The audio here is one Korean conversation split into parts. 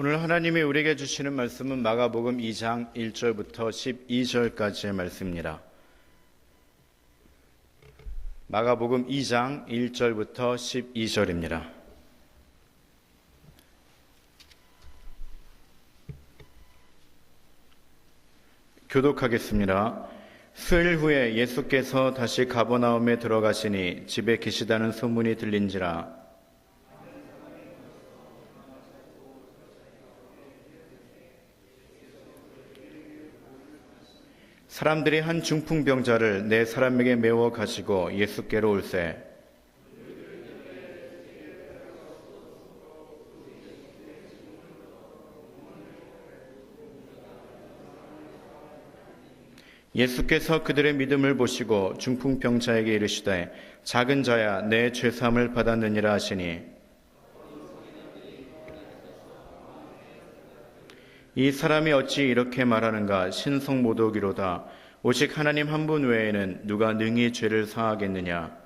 오늘 하나님이 우리에게 주시는 말씀은 마가복음 2장 1절부터 12절까지의 말씀입니다. 마가복음 2장 1절부터 12절입니다. 교독하겠습니다. 수일 후에 예수께서 다시 가버나움에 들어가시니 집에 계시다는 소문이 들린지라 사람들이 한 중풍병자를 네 사람에게 메워 가지고 예수께로 올세. 예수께서 그들의 믿음을 보시고 중풍병자에게 이르시되 작은 자야 내 죄 사함을 받았느니라 하시니 이 사람이 어찌 이렇게 말하는가 신성모독이로다. 오직 하나님 한 분 외에는 누가 능히 죄를 사하겠느냐?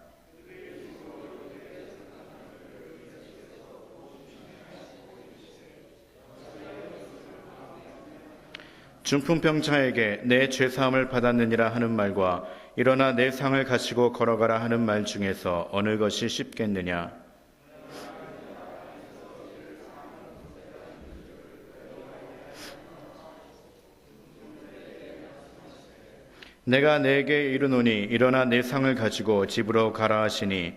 중풍병자에게 내 죄사함을 받았느니라 하는 말과 일어나 내 상을 가지고 걸어가라 하는 말 중에서 어느 것이 쉽겠느냐 내가 내게 이르노니 일어나 내 상을 가지고 집으로 가라 하시니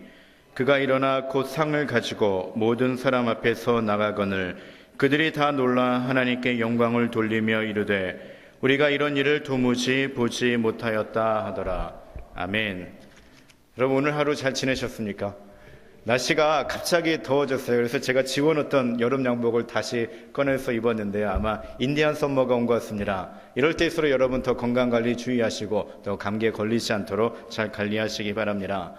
그가 일어나 곧 상을 가지고 모든 사람 앞에서 나가거늘 그들이 다 놀라 하나님께 영광을 돌리며 이르되 우리가 이런 일을 도무지 보지 못하였다 하더라. 아멘. 여러분 오늘 하루 잘 지내셨습니까? 날씨가 갑자기 더워졌어요. 그래서 제가 지워놓던 여름 양복을 다시 꺼내서 입었는데요. 아마 인디안 썸머가 온 것 같습니다. 이럴 때일수록 여러분 더 건강 관리 주의하시고 또 감기에 걸리지 않도록 잘 관리하시기 바랍니다.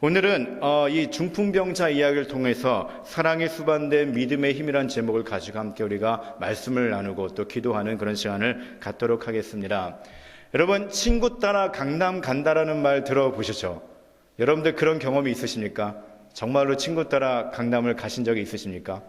오늘은 어, 이 중풍병자 이야기를 통해서 사랑의 수반된 믿음의 힘이란 제목을 가지고 함께 우리가 말씀을 나누고 또 기도하는 그런 시간을 갖도록 하겠습니다. 여러분 친구 따라 강남 간다라는 말 들어보셨죠? 여러분들 그런 경험이 있으십니까? 정말로 친구 따라 강남을 가신 적이 있으십니까?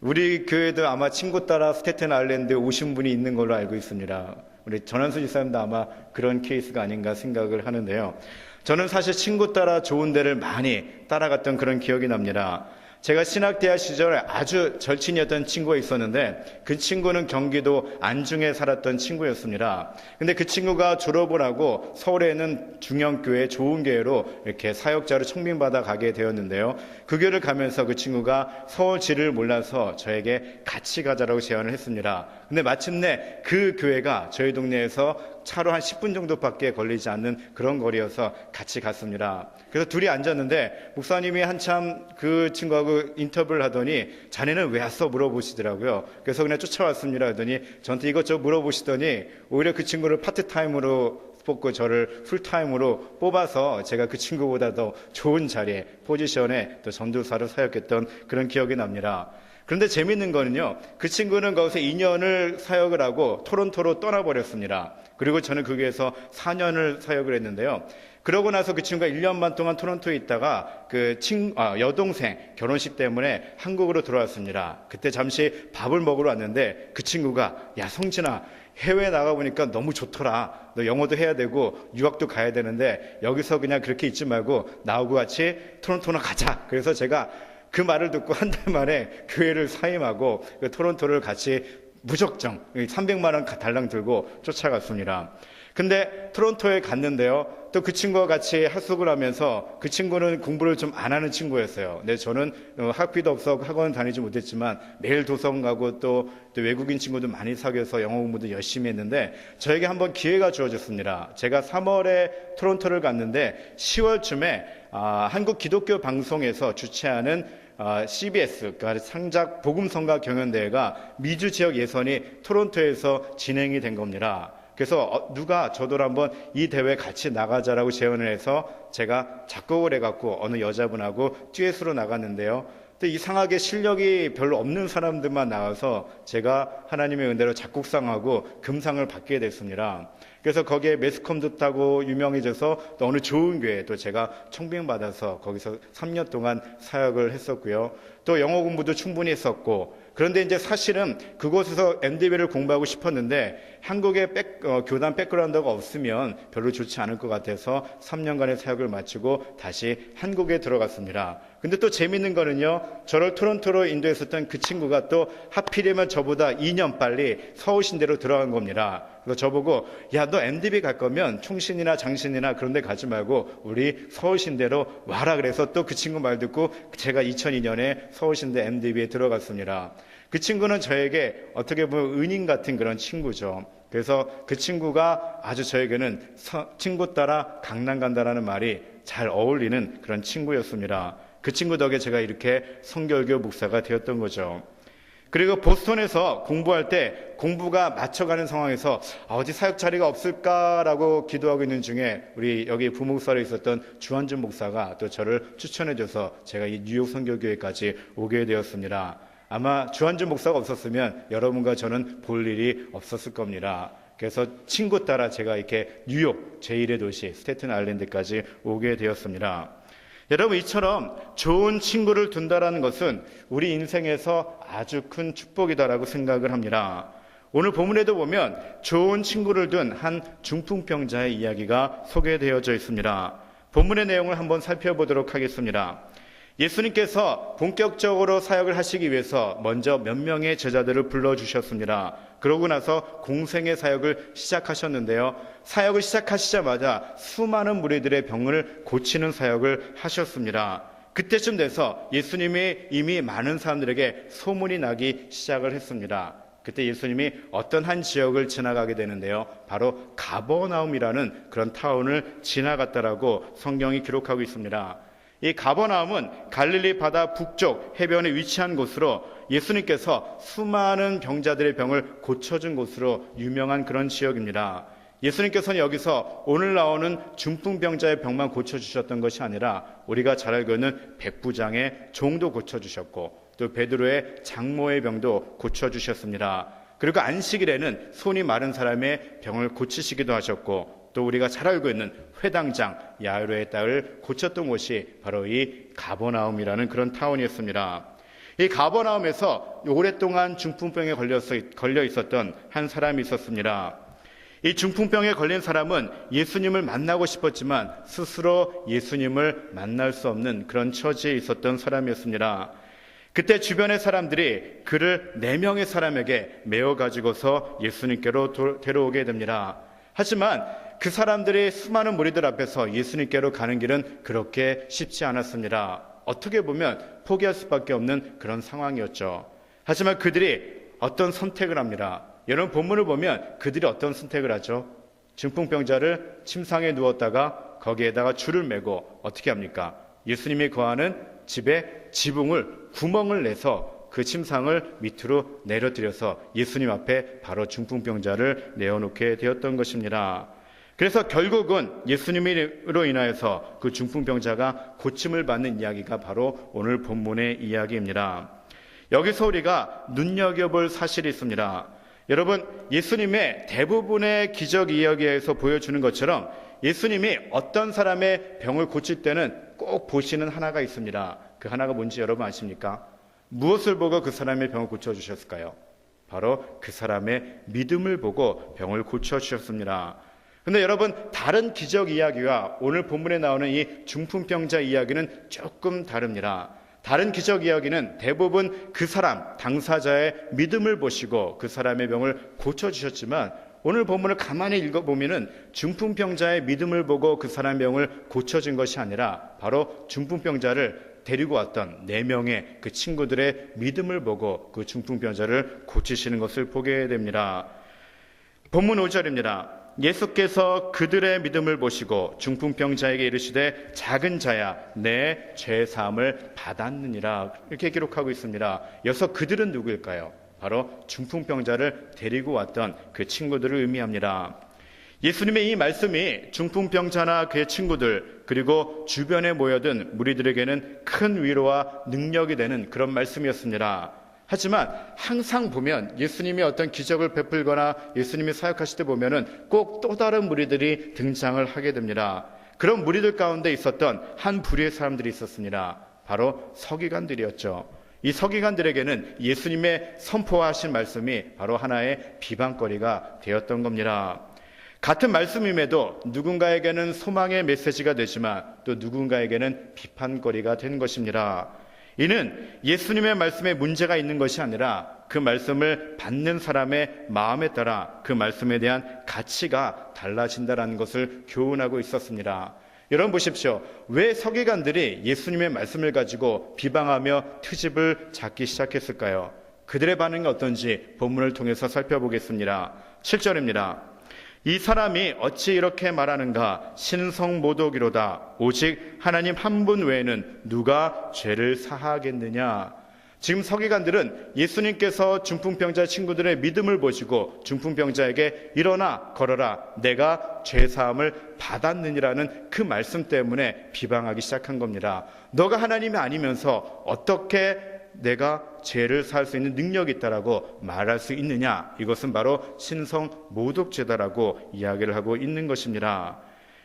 우리 교회도 아마 친구 따라 스테튼 아일랜드 오신 분이 있는 걸로 알고 있습니다. 우리 전한수 집사님도 아마 그런 케이스가 아닌가 생각을 하는데요. 저는 사실 친구 따라 좋은 데를 많이 따라갔던 그런 기억이 납니다. 제가 신학대학 시절에 아주 절친이었던 친구가 있었는데 그 친구는 경기도 안중에 살았던 친구였습니다. 근데 그 친구가 졸업을 하고 서울에 있는 중형교회 좋은 교회로 이렇게 사역자로 청빙받아 가게 되었는데요. 그 교회를 가면서 그 친구가 서울지를 몰라서 저에게 같이 가자라고 제안을 했습니다. 근데 마침내 그 교회가 저희 동네에서 차로 한 10분 정도밖에 걸리지 않는 그런 거리여서 같이 갔습니다. 그래서 둘이 앉았는데 목사님이 한참 그 친구하고 인터뷰를 하더니 자네는 왜 왔어 물어보시더라고요. 그래서 그냥 쫓아왔습니다 하더니 저한테 이것저것 물어보시더니 오히려 그 친구를 파트타임으로 뽑고 저를 풀타임으로 뽑아서 제가 그 친구보다 더 좋은 자리에 포지션에 또 전도사로 사역했던 그런 기억이 납니다. 그런데 재밌는 거는요. 그 친구는 거기서 2년을 사역을 하고 토론토로 떠나버렸습니다. 그리고 저는 거기에서 4년을 사역을 했는데요. 그러고 나서 그 친구가 1년 반 동안 토론토에 있다가 그 친, 아, 여동생 결혼식 때문에 한국으로 들어왔습니다. 그때 잠시 밥을 먹으러 왔는데 그 친구가 야, 성진아, 해외 나가 보니까 너무 좋더라. 너 영어도 해야 되고 유학도 가야 되는데 여기서 그냥 그렇게 있지 말고 나하고 같이 토론토나 가자. 그래서 제가 그 말을 듣고 한 달 만에 교회를 사임하고 그 토론토를 같이 무적정 300만 원 달랑 들고 쫓아갔습니다. 근데 토론토에 갔는데요. 또 그 친구와 같이 합숙을 하면서 그 친구는 공부를 좀 안 하는 친구였어요. 근데 저는 어, 학비도 없어 학원 다니지 못했지만 매일 도서관 가고 또, 또 외국인 친구도 많이 사귀어서 영어 공부도 열심히 했는데 저에게 한번 기회가 주어졌습니다. 제가 3월에 토론토를 갔는데 10월쯤에 아, 한국 기독교 방송에서 주최하는 아, CBS, 그러니까 상작 복음성가 경연대회가 미주 지역 예선이 토론토에서 진행이 된 겁니다. 그래서 어, 누가 저도 한번 이 대회 같이 나가자라고 제안을 해서 제가 작곡을 해갖고 어느 여자분하고 듀엣으로 나갔는데요. 또 이상하게 실력이 별로 없는 사람들만 나와서 제가 하나님의 은혜로 작곡상하고 금상을 받게 됐습니다. 그래서 거기에 매스컴도 타고 유명해져서 또 어느 좋은 교회 또 제가 청빙받아서 거기서 3년 동안 사역을 했었고요. 또 영어 공부도 충분히 했었고 그런데 이제 사실은 그곳에서 MDB를 공부하고 싶었는데 한국에 백, 어, 교단 백그라운드가 없으면 별로 좋지 않을 것 같아서 3년간의 사역을 마치고 다시 한국에 들어갔습니다. 근데 또 재밌는 거는요, 저를 토론토로 인도했었던 그 친구가 또 하필이면 저보다 2년 빨리 서울신대로 들어간 겁니다. 그래서 저보고, 야, 너 MDB 갈 거면 총신이나 장신이나 그런 데 가지 말고 우리 서울신대로 와라. 그래서 또 그 친구 말 듣고 제가 2002년에 서울신대 MDB에 들어갔습니다. 그 친구는 저에게 어떻게 보면 은인 같은 그런 친구죠. 그래서 그 친구가 아주 저에게는 서- 친구 따라 강남 간다라는 말이 잘 어울리는 그런 친구였습니다. 그 친구 덕에 제가 이렇게 성결교 목사가 되었던 거죠. 그리고 보스턴에서 공부할 때 공부가 맞춰가는 상황에서 아, 어디 사역 자리가 없을까라고 기도하고 있는 중에 우리 여기 부목사로 있었던 주한준 목사가 또 저를 추천해줘서 제가 이 뉴욕 성교교회까지 오게 되었습니다. 아마 주한준 목사가 없었으면 여러분과 저는 볼 일이 없었을 겁니다. 그래서 친구 따라 제가 이렇게 뉴욕 제1의 도시 스테튼 아일랜드까지 오게 되었습니다. 여러분 이처럼 좋은 친구를 둔다라는 것은 우리 인생에서 아주 큰 축복이다라고 생각을 합니다. 오늘 본문에도 보면 좋은 친구를 둔 한 중풍병자의 이야기가 소개되어져 있습니다. 본문의 내용을 한번 살펴보도록 하겠습니다. 예수님께서 본격적으로 사역을 하시기 위해서 먼저 몇 명의 제자들을 불러주셨습니다. 그러고 나서 공생의 사역을 시작하셨는데요. 사역을 시작하시자마자 수많은 무리들의 병을 고치는 사역을 하셨습니다. 그때쯤 돼서 예수님이 이미 많은 사람들에게 소문이 나기 시작을 했습니다. 그때 예수님이 어떤 한 지역을 지나가게 되는데요. 바로 가버나움이라는 그런 타운을 지나갔다라고 성경이 기록하고 있습니다. 이 가버나움은 갈릴리 바다 북쪽 해변에 위치한 곳으로 예수님께서 수많은 병자들의 병을 고쳐준 곳으로 유명한 그런 지역입니다. 예수님께서는 여기서 오늘 나오는 중풍병자의 병만 고쳐주셨던 것이 아니라 우리가 잘 알고 있는 백부장의 종도 고쳐주셨고 또 베드로의 장모의 병도 고쳐주셨습니다. 그리고 안식일에는 손이 마른 사람의 병을 고치시기도 하셨고 또 우리가 잘 알고 있는 회당장 야이로의 딸을 고쳤던 곳이 바로 이 가버나움이라는 그런 타운이었습니다. 이 가버나움에서 오랫동안 중풍병에 걸려 있었던 한 사람이 있었습니다. 이 중풍병에 걸린 사람은 예수님을 만나고 싶었지만 스스로 예수님을 만날 수 없는 그런 처지에 있었던 사람이었습니다. 그때 주변의 사람들이 그를 네 명의 사람에게 메어 가지고서 예수님께로 데려오게 됩니다. 하지만 그 사람들이 수많은 무리들 앞에서 예수님께로 가는 길은 그렇게 쉽지 않았습니다. 어떻게 보면 포기할 수밖에 없는 그런 상황이었죠. 하지만 그들이 어떤 선택을 합니다. 여러분 본문을 보면 그들이 어떤 선택을 하죠? 중풍병자를 침상에 누웠다가 거기에다가 줄을 매고 어떻게 합니까? 예수님이 거하는 집에 지붕을 구멍을 내서 그 침상을 밑으로 내려뜨려서 예수님 앞에 바로 중풍병자를 내어놓게 되었던 것입니다. 그래서 결국은 예수님으로 인하여서 그 중풍병자가 고침을 받는 이야기가 바로 오늘 본문의 이야기입니다. 여기서 우리가 눈여겨볼 사실이 있습니다. 여러분, 예수님의 대부분의 기적 이야기에서 보여주는 것처럼 예수님이 어떤 사람의 병을 고칠 때는 꼭 보시는 하나가 있습니다. 그 하나가 뭔지 여러분 아십니까? 무엇을 보고 그 사람의 병을 고쳐주셨을까요? 바로 그 사람의 믿음을 보고 병을 고쳐주셨습니다. 근데 여러분, 다른 기적 이야기와 오늘 본문에 나오는 이 중풍병자 이야기는 조금 다릅니다. 다른 기적 이야기는 대부분 그 사람, 당사자의 믿음을 보시고 그 사람의 병을 고쳐 주셨지만 오늘 본문을 가만히 읽어보면은 중풍병자의 믿음을 보고 그 사람의 병을 고쳐준 것이 아니라 바로 중풍병자를 데리고 왔던 네 명의 그 친구들의 믿음을 보고 그 중풍병자를 고치시는 것을 보게 됩니다. 본문 5절입니다. 예수께서 그들의 믿음을 보시고 중풍병자에게 이르시되 작은 자야 내 죄 사함을 받았느니라 이렇게 기록하고 있습니다. 여기서 그들은 누구일까요? 바로 중풍병자를 데리고 왔던 그 친구들을 의미합니다. 예수님의 이 말씀이 중풍병자나 그의 친구들 그리고 주변에 모여든 무리들에게는 큰 위로와 능력이 되는 그런 말씀이었습니다. 하지만 항상 보면 예수님이 어떤 기적을 베풀거나 예수님이 사역하실 때 보면은 꼭 또 다른 무리들이 등장을 하게 됩니다. 그런 무리들 가운데 있었던 한 부류의 사람들이 있었습니다. 바로 서기관들이었죠. 이 서기관들에게는 예수님의 선포하신 말씀이 바로 하나의 비방거리가 되었던 겁니다. 같은 말씀임에도 누군가에게는 소망의 메시지가 되지만 또 누군가에게는 비판거리가 된 것입니다. 이는 예수님의 말씀에 문제가 있는 것이 아니라 그 말씀을 받는 사람의 마음에 따라 그 말씀에 대한 가치가 달라진다라는 것을 교훈하고 있었습니다. 여러분 보십시오. 왜 서기관들이 예수님의 말씀을 가지고 비방하며 트집을 잡기 시작했을까요? 그들의 반응이 어떤지 본문을 통해서 살펴보겠습니다. 7절입니다. 이 사람이 어찌 이렇게 말하는가? 신성모독이로다. 오직 하나님 한 분 외에는 누가 죄를 사하겠느냐? 지금 서기관들은 예수님께서 중풍병자 친구들의 믿음을 보시고 중풍병자에게 일어나 걸어라 내가 죄 사함을 받았느니라는 그 말씀 때문에 비방하기 시작한 겁니다. 너가 하나님이 아니면서 어떻게 내가 죄를 살 수 있는 능력이 있다라고 말할 수 있느냐? 이것은 바로 신성 모독죄다라고 이야기를 하고 있는 것입니다.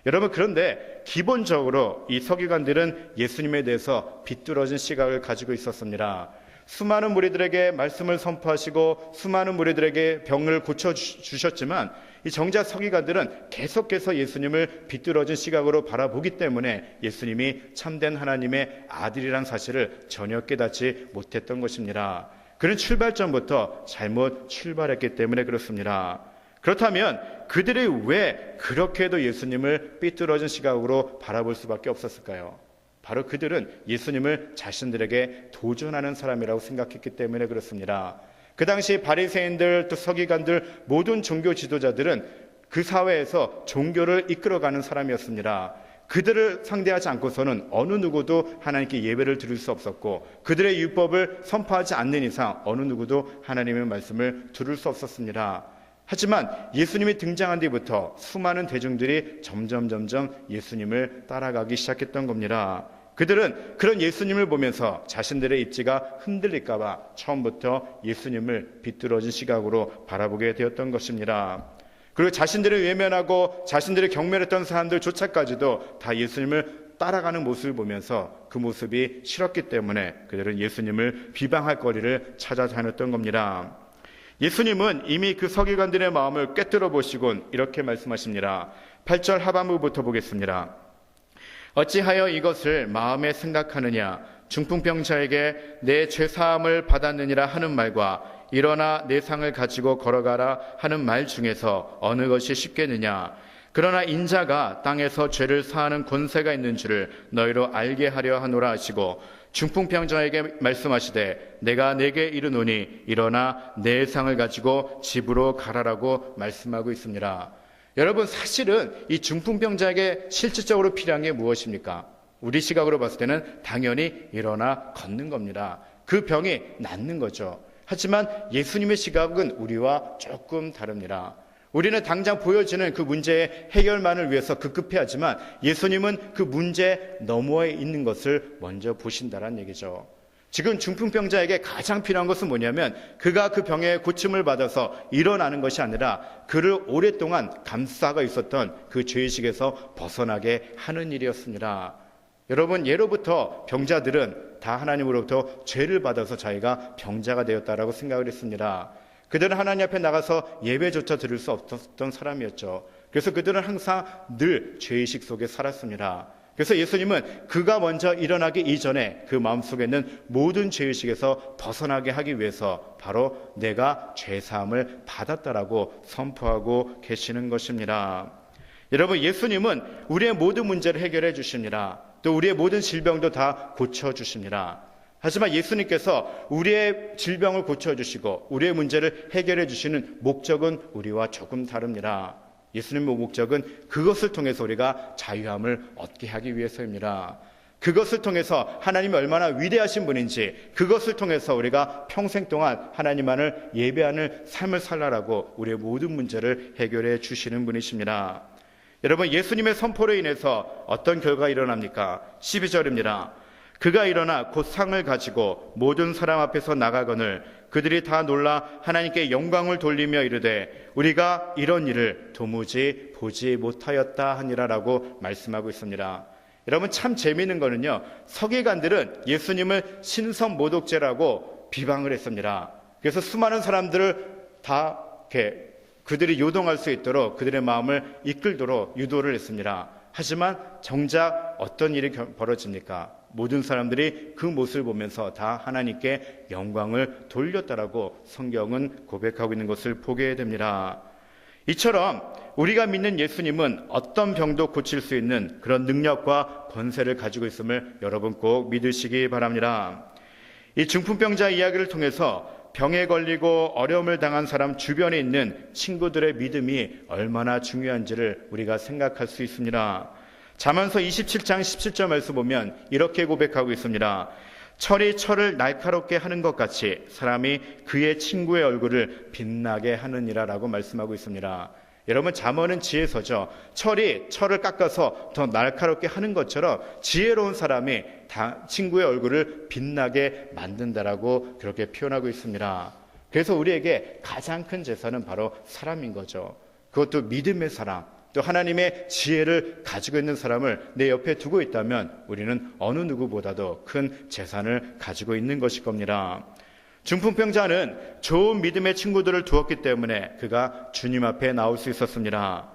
여러분 그런데 기본적으로 이 서기관들은 예수님에 대해서 비뚤어진 시각을 가지고 있었습니다. 수많은 무리들에게 말씀을 선포하시고 수많은 무리들에게 병을 고쳐 주셨지만 이 정자 서기관들은 계속해서 예수님을 비뚤어진 시각으로 바라보기 때문에 예수님이 참된 하나님의 아들이란 사실을 전혀 깨닫지 못했던 것입니다. 그는 출발점부터 잘못 출발했기 때문에 그렇습니다. 그렇다면 그들이 왜 그렇게도 예수님을 삐뚤어진 시각으로 바라볼 수밖에 없었을까요? 바로 그들은 예수님을 자신들에게 도전하는 사람이라고 생각했기 때문에 그렇습니다. 그 당시 바리새인들 또 서기관들 모든 종교 지도자들은 그 사회에서 종교를 이끌어가는 사람이었습니다. 그들을 상대하지 않고서는 어느 누구도 하나님께 예배를 드릴 수 없었고 그들의 율법을 선포하지 않는 이상 어느 누구도 하나님의 말씀을 들을 수 없었습니다. 하지만 예수님이 등장한 뒤부터 수많은 대중들이 점점 점점 예수님을 따라가기 시작했던 겁니다. 그들은 그런 예수님을 보면서 자신들의 입지가 흔들릴까봐 처음부터 예수님을 비뚤어진 시각으로 바라보게 되었던 것입니다. 그리고 자신들을 외면하고 자신들을 경멸했던 사람들조차까지도 다 예수님을 따라가는 모습을 보면서 그 모습이 싫었기 때문에 그들은 예수님을 비방할 거리를 찾아다녔던 겁니다. 예수님은 이미 그 서기관들의 마음을 꿰뚫어 보시곤 이렇게 말씀하십니다. 8절 하반부부터 보겠습니다. 어찌하여 이것을 마음에 생각하느냐? 중풍병자에게 내 죄사함을 받았느니라 하는 말과 일어나 내 상을 가지고 걸어가라 하는 말 중에서 어느 것이 쉽겠느냐? 그러나 인자가 땅에서 죄를 사하는 권세가 있는 줄을 너희로 알게 하려 하노라 하시고 중풍병자에게 말씀하시되 내가 내게 이르노니 일어나 내 상을 가지고 집으로 가라라고 말씀하고 있습니다. 여러분 사실은 이 중풍병자에게 실질적으로 필요한 게 무엇입니까? 우리 시각으로 봤을 때는 당연히 일어나 걷는 겁니다. 그 병이 낫는 거죠. 하지만 예수님의 시각은 우리와 조금 다릅니다. 우리는 당장 보여지는 그 문제의 해결만을 위해서 급급해하지만 예수님은 그 문제 너머에 있는 것을 먼저 보신다는 얘기죠. 지금 중풍병자에게 가장 필요한 것은 뭐냐면 그가 그 병의 고침을 받아서 일어나는 것이 아니라 그를 오랫동안 감싸고 있었던 그 죄의식에서 벗어나게 하는 일이었습니다. 여러분, 예로부터 병자들은 다 하나님으로부터 죄를 받아서 자기가 병자가 되었다라고 생각을 했습니다. 그들은 하나님 앞에 나가서 예배조차 드릴 수 없었던 사람이었죠. 그래서 그들은 항상 늘 죄의식 속에 살았습니다. 그래서 예수님은 그가 먼저 일어나기 이전에 그 마음속에 있는 모든 죄의식에서 벗어나게 하기 위해서 바로 내가 죄사함을 받았다라고 선포하고 계시는 것입니다. 여러분, 예수님은 우리의 모든 문제를 해결해 주십니다. 또 우리의 모든 질병도 다 고쳐 주십니다. 하지만 예수님께서 우리의 질병을 고쳐주시고 우리의 문제를 해결해 주시는 목적은 우리와 조금 다릅니다. 예수님의 목적은 그것을 통해서 우리가 자유함을 얻게 하기 위해서입니다. 그것을 통해서 하나님이 얼마나 위대하신 분인지 그것을 통해서 우리가 평생 동안 하나님만을 예배하는 삶을 살라라고 우리의 모든 문제를 해결해 주시는 분이십니다. 여러분 예수님의 선포로 인해서 어떤 결과가 일어납니까? 12절입니다. 그가 일어나 곧 상을 가지고 모든 사람 앞에서 나가거늘 그들이 다 놀라 하나님께 영광을 돌리며 이르되 우리가 이런 일을 도무지 보지 못하였다 하니라라고 말씀하고 있습니다. 여러분 참 재미있는 거는요. 서기관들은 예수님을 신성 모독죄라고 비방을 했습니다. 그래서 수많은 사람들을 다 이렇게 그들이 요동할 수 있도록 그들의 마음을 이끌도록 유도를 했습니다. 하지만 정작 어떤 일이 겨- 벌어집니까? 모든 사람들이 그 모습을 보면서 다 하나님께 영광을 돌렸다라고 성경은 고백하고 있는 것을 보게 됩니다. 이처럼 우리가 믿는 예수님은 어떤 병도 고칠 수 있는 그런 능력과 권세를 가지고 있음을 여러분 꼭 믿으시기 바랍니다. 이 중풍병자 이야기를 통해서 병에 걸리고 어려움을 당한 사람 주변에 있는 친구들의 믿음이 얼마나 중요한지를 우리가 생각할 수 있습니다. 자만서 27장 17절 말씀 보면 이렇게 고백하고 있습니다. 철이 철을 날카롭게 하는 것 같이 사람이 그의 친구의 얼굴을 빛나게 하느니라라고 말씀하고 있습니다. 여러분 잠언은 지혜서죠. 철이 철을 깎아서 더 날카롭게 하는 것처럼 지혜로운 사람이 다 친구의 얼굴을 빛나게 만든다라고 그렇게 표현하고 있습니다. 그래서 우리에게 가장 큰 재산은 바로 사람인 거죠. 그것도 믿음의 사람, 또 하나님의 지혜를 가지고 있는 사람을 내 옆에 두고 있다면 우리는 어느 누구보다도 큰 재산을 가지고 있는 것일 겁니다. 중풍병자는 좋은 믿음의 친구들을 두었기 때문에 그가 주님 앞에 나올 수 있었습니다.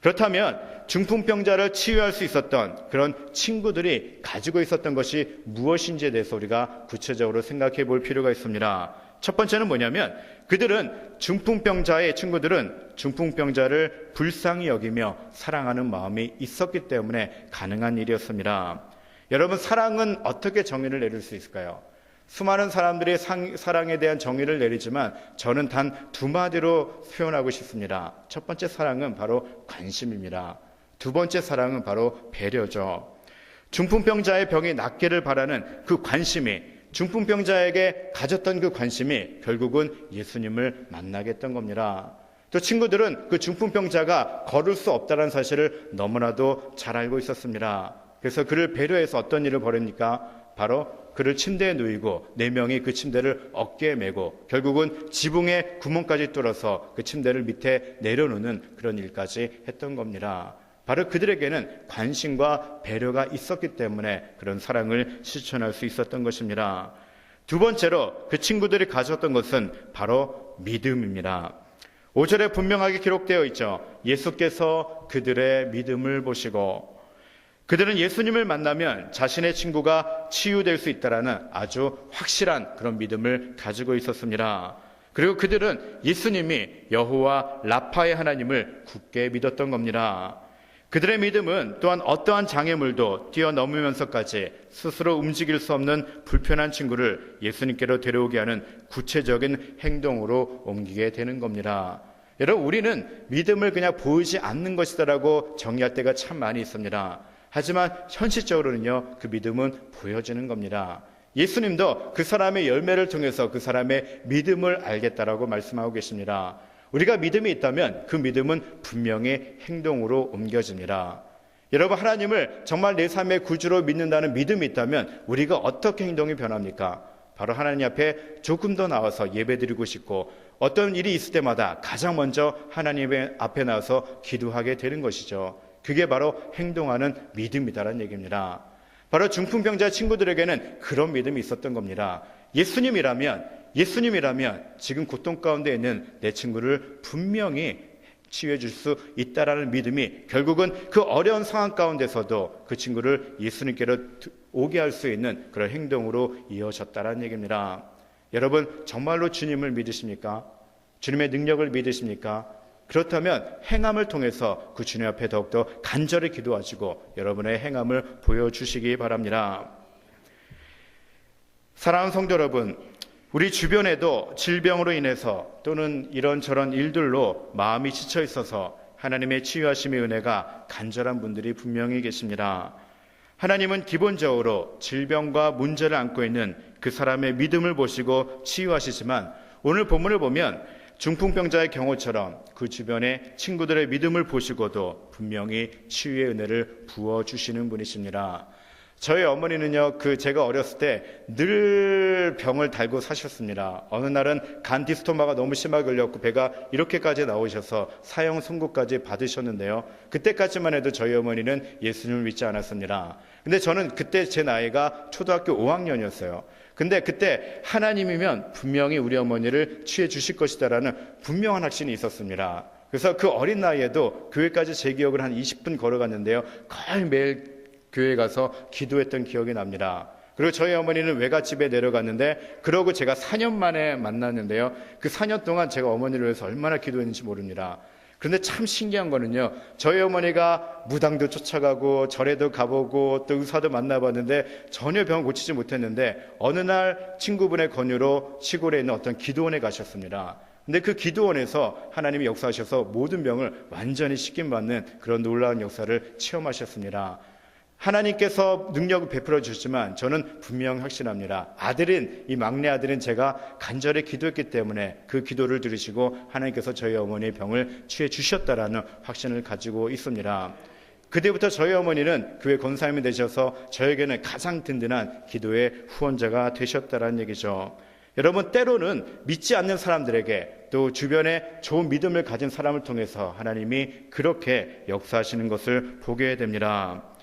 그렇다면 중풍병자를 치유할 수 있었던 그런 친구들이 가지고 있었던 것이 무엇인지에 대해서 우리가 구체적으로 생각해 볼 필요가 있습니다. 첫 번째는 뭐냐면 그들은 중풍병자의 친구들은 중풍병자를 불쌍히 여기며 사랑하는 마음이 있었기 때문에 가능한 일이었습니다. 여러분 사랑은 어떻게 정의를 내릴 수 있을까요? 수많은 사람들이 상- 사랑에 대한 정의를 내리지만 저는 단 두 마디로 표현하고 싶습니다. 첫 번째 사랑은 바로 관심입니다. 두 번째 사랑은 바로 배려죠. 중풍병자의 병이 낫기를 바라는 그 관심이 중풍병자에게 가졌던 그 관심이 결국은 예수님을 만나게 했던 겁니다. 또 친구들은 그 중풍병자가 걸을 수 없다는 사실을 너무나도 잘 알고 있었습니다. 그래서 그를 배려해서 어떤 일을 벌입니까? 바로 그를 침대에 누이고 네 명이 그 침대를 어깨에 메고 결국은 지붕에 구멍까지 뚫어서 그 침대를 밑에 내려놓는 그런 일까지 했던 겁니다. 바로 그들에게는 관심과 배려가 있었기 때문에 그런 사랑을 실천할 수 있었던 것입니다. 두 번째로 그 친구들이 가졌던 것은 바로 믿음입니다. 5절에 분명하게 기록되어 있죠. 예수께서 그들의 믿음을 보시고 그들은 예수님을 만나면 자신의 친구가 치유될 수 있다라는 아주 확실한 그런 믿음을 가지고 있었습니다. 그리고 그들은 예수님이 여호와 라파의 하나님을 굳게 믿었던 겁니다. 그들의 믿음은 또한 어떠한 장애물도 뛰어넘으면서까지 스스로 움직일 수 없는 불편한 친구를 예수님께로 데려오게 하는 구체적인 행동으로 옮기게 되는 겁니다. 여러분, 우리는 믿음을 그냥 보이지 않는 것이다라고 정의할 때가 참 많이 있습니다. 하지만 현실적으로는요, 그 믿음은 보여지는 겁니다. 예수님도 그 사람의 열매를 통해서 그 사람의 믿음을 알겠다라고 말씀하고 계십니다. 우리가 믿음이 있다면 그 믿음은 분명히 행동으로 옮겨집니다. 여러분, 하나님을 정말 내 삶의 구주로 믿는다는 믿음이 있다면 우리가 어떻게 행동이 변합니까? 바로 하나님 앞에 조금 더 나와서 예배드리고 싶고 어떤 일이 있을 때마다 가장 먼저 하나님의 앞에 나와서 기도하게 되는 것이죠. 그게 바로 행동하는 믿음이다라는 얘기입니다. 바로 중풍병자 친구들에게는 그런 믿음이 있었던 겁니다. 예수님이라면, 예수님이라면 지금 고통 가운데 있는 내 친구를 분명히 치유해 줄 수 있다라는 믿음이 결국은 그 어려운 상황 가운데서도 그 친구를 예수님께로 오게 할 수 있는 그런 행동으로 이어졌다라는 얘기입니다. 여러분, 정말로 주님을 믿으십니까? 주님의 능력을 믿으십니까? 그렇다면 행함을 통해서 그 주님 앞에 더욱더 간절히 기도하시고 여러분의 행함을 보여주시기 바랍니다. 사랑하는 성도 여러분, 우리 주변에도 질병으로 인해서 또는 이런저런 일들로 마음이 지쳐 있어서 하나님의 치유하심의 은혜가 간절한 분들이 분명히 계십니다. 하나님은 기본적으로 질병과 문제를 안고 있는 그 사람의 믿음을 보시고 치유하시지만 오늘 본문을 보면 중풍병자의 경우처럼 그 주변의 친구들의 믿음을 보시고도 분명히 치유의 은혜를 부어 주시는 분이십니다. 저희 어머니는요, 그 제가 어렸을 때 늘 병을 달고 사셨습니다. 어느 날은 간디스토마가 너무 심하게 걸렸고 배가 이렇게까지 나오셔서 사형 선고까지 받으셨는데요. 그때까지만 해도 저희 어머니는 예수님을 믿지 않았습니다. 근데 저는 그때 제 나이가 초등학교 5학년이었어요. 근데 그때 하나님이면 분명히 우리 어머니를 취해 주실 것이다라는 분명한 확신이 있었습니다. 그래서 그 어린 나이에도 교회까지 제 기억을 한 20분 걸어갔는데요. 거의 매일 교회 가서 기도했던 기억이 납니다. 그리고 저희 어머니는 외갓집에 내려갔는데 그러고 제가 4년 만에 만났는데요. 그 4년 동안 제가 어머니를 위해서 얼마나 기도했는지 모릅니다. 그런데 참 신기한 거는요. 저희 어머니가 무당도 쫓아가고 절에도 가보고 또 의사도 만나봤는데 전혀 병 고치지 못했는데 어느 날 친구분의 권유로 시골에 있는 어떤 기도원에 가셨습니다. 근데 그 기도원에서 하나님이 역사하셔서 모든 병을 완전히 씻김 받는 그런 놀라운 역사를 체험하셨습니다. 하나님께서 능력을 베풀어 주셨지만 저는 분명 확신합니다. 아들인 이 막내 아들인 제가 간절히 기도했기 때문에 그 기도를 들으시고 하나님께서 저희 어머니의 병을 취해 주셨다라는 확신을 가지고 있습니다. 그때부터 저희 어머니는 교회 권사님이 되셔서 저에게는 가장 든든한 기도의 후원자가 되셨다라는 얘기죠. 여러분 때로는 믿지 않는 사람들에게 또 주변에 좋은 믿음을 가진 사람을 통해서 하나님이 그렇게 역사하시는 것을 보게 됩니다.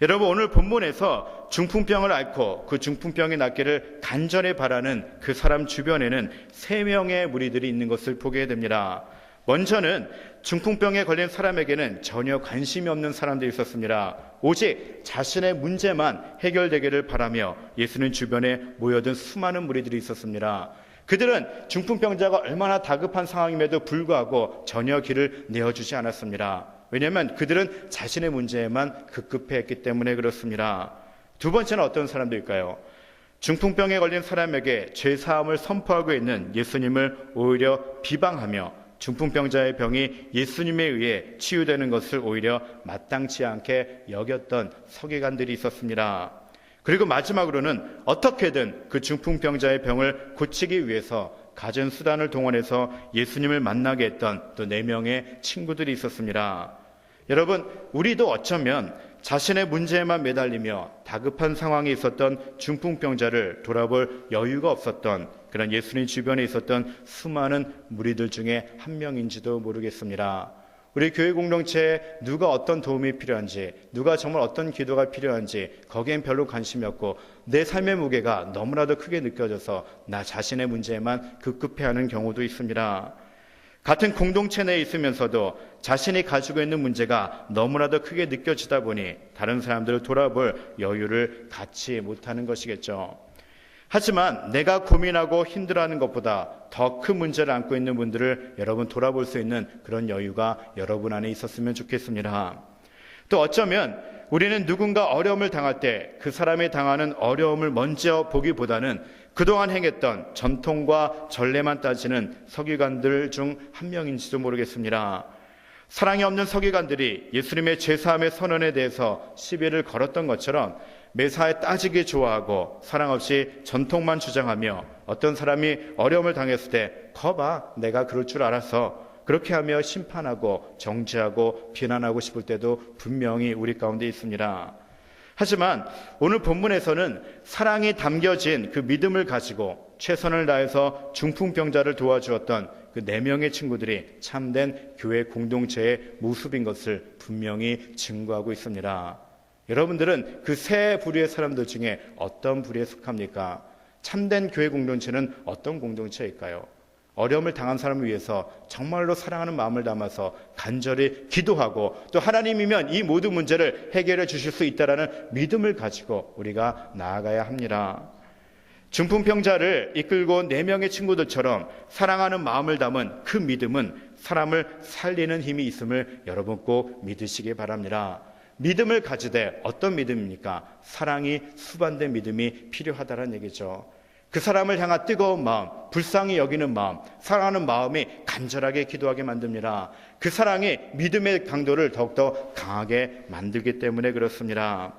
여러분 오늘 본문에서 중풍병을 앓고 그 중풍병이 낫기를 간절히 바라는 그 사람 주변에는 세 명의 무리들이 있는 것을 보게 됩니다. 먼저는 중풍병에 걸린 사람에게는 전혀 관심이 없는 사람들이 있었습니다. 오직 자신의 문제만 해결되기를 바라며 예수님 주변에 모여든 수많은 무리들이 있었습니다. 그들은 중풍병자가 얼마나 다급한 상황임에도 불구하고 전혀 길을 내어주지 않았습니다. 왜냐하면 그들은 자신의 문제에만 급급해했기 때문에 그렇습니다. 두 번째는 어떤 사람들일까요? 중풍병에 걸린 사람에게 죄 사함을 선포하고 있는 예수님을 오히려 비방하며 중풍병자의 병이 예수님에 의해 치유되는 것을 오히려 마땅치 않게 여겼던 서기관들이 있었습니다. 그리고 마지막으로는 어떻게든 그 중풍병자의 병을 고치기 위해서 가진 수단을 동원해서 예수님을 만나게 했던 또 네 명의 친구들이 있었습니다. 여러분, 우리도 어쩌면 자신의 문제에만 매달리며 다급한 상황에 있었던 중풍병자를 돌아볼 여유가 없었던 그런 예수님 주변에 있었던 수많은 무리들 중에 한 명인지도 모르겠습니다. 우리 교회 공동체에 누가 어떤 도움이 필요한지, 누가 정말 어떤 기도가 필요한지, 거기엔 별로 관심이 없고, 내 삶의 무게가 너무나도 크게 느껴져서 나 자신의 문제에만 급급해하는 경우도 있습니다. 같은 공동체 내에 있으면서도 자신이 가지고 있는 문제가 너무나도 크게 느껴지다 보니 다른 사람들을 돌아볼 여유를 갖지 못하는 것이겠죠. 하지만 내가 고민하고 힘들어하는 것보다 더 큰 문제를 안고 있는 분들을 여러분 돌아볼 수 있는 그런 여유가 여러분 안에 있었으면 좋겠습니다. 또 어쩌면 우리는 누군가 어려움을 당할 때 그 사람이 당하는 어려움을 먼저 보기보다는 그동안 행했던 전통과 전례만 따지는 서기관들 중 한 명인지도 모르겠습니다. 사랑이 없는 서기관들이 예수님의 제사함의 선언에 대해서 시비를 걸었던 것처럼 매사에 따지기 좋아하고 사랑 없이 전통만 주장하며 어떤 사람이 어려움을 당했을 때 거봐 내가 그럴 줄 알았어 그렇게 하며 심판하고 정죄하고 비난하고 싶을 때도 분명히 우리 가운데 있습니다. 하지만 오늘 본문에서는 사랑이 담겨진 그 믿음을 가지고 최선을 다해서 중풍병자를 도와주었던 그 네 명의 친구들이 참된 교회 공동체의 모습인 것을 분명히 증거하고 있습니다. 여러분들은 그 세 부류의 사람들 중에 어떤 부류에 속합니까? 참된 교회 공동체는 어떤 공동체일까요? 어려움을 당한 사람을 위해서 정말로 사랑하는 마음을 담아서 간절히 기도하고 또 하나님이면 이 모든 문제를 해결해 주실 수 있다라는 믿음을 가지고 우리가 나아가야 합니다. 중풍병자를 이끌고 네 명의 친구들처럼 사랑하는 마음을 담은 그 믿음은 사람을 살리는 힘이 있음을 여러분 꼭 믿으시기 바랍니다. 믿음을 가지되 어떤 믿음입니까? 사랑이 수반된 믿음이 필요하다는 얘기죠. 그 사람을 향한 뜨거운 마음, 불쌍히 여기는 마음, 사랑하는 마음이 간절하게 기도하게 만듭니다. 그 사랑이 믿음의 강도를 더욱더 강하게 만들기 때문에 그렇습니다.